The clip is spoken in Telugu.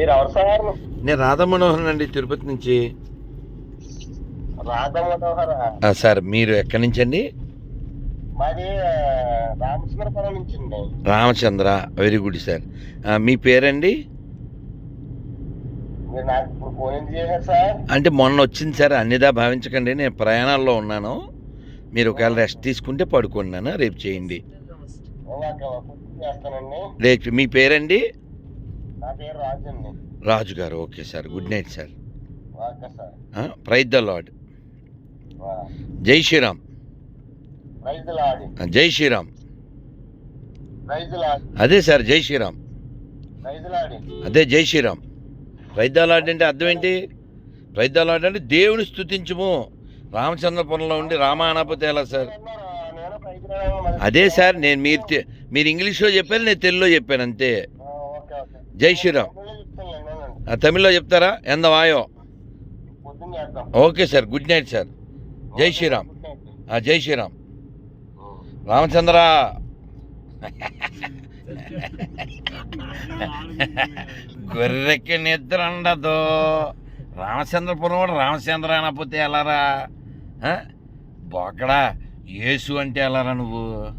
మీరు ఎవరు సార్? నేను రాధా మనోహర్ అండి తిరుపతి నుంచి. రాధా మనోహర ఆ, సార్ మీరు ఎక్కడి నుంచి అండి? మాది రామచంద్రపురం నుంచి అండి. Ramachandra very good sir. మీ పేరండి? మీరు నాకు ఇప్పుడు ఫోన్ ఎందుకు చేశారు సార్? అంటే మొన్న వచ్చింది సార్. అన్నిదా భావించకండి నేను ప్రయాణాల్లో ఉన్నాను. మీరు ఒకవేళ రెస్ట్ తీసుకుంటే పడుకున్నాను రేపు చేయండి. ఓకే చేస్తానండి. రేపు మీ పేరండి? Raju garu okay sir. Good night sir. Praise the lord జై శ్రీరామ్. జై శ్రీరామ్. అదే సార్ జై శ్రీరామ్. అదే జై శ్రీరామ్. ప్రైజ్ ద లాడ్ అంటే అర్థం ఏంటి? ప్రైజ్ ద లాడ్ అంటే దేవుని స్తుతించము. రామచంద్రపురంలో ఉండి రామాయణపతి ఎలా సార్? అదే సార్ నేను మీరు మీరు ఇంగ్లీష్లో చెప్పారు నేను తెలుగులో చెప్పాను అంతే. జై శ్రీరామ్. తమిళ్ళో చెప్తారా? ఎంత వాయో? Okay sir good night sir. జై శ్రీరామ్. జై శ్రీరామ్. రామచంద్ర. గొర్రెకి నిద్ర ఉండదు. రామచంద్రపురం కూడా రామచంద్ర అనకపోతే ఎలారా? బొక్కడా యేసు అంటే ఎలారా నువ్వు?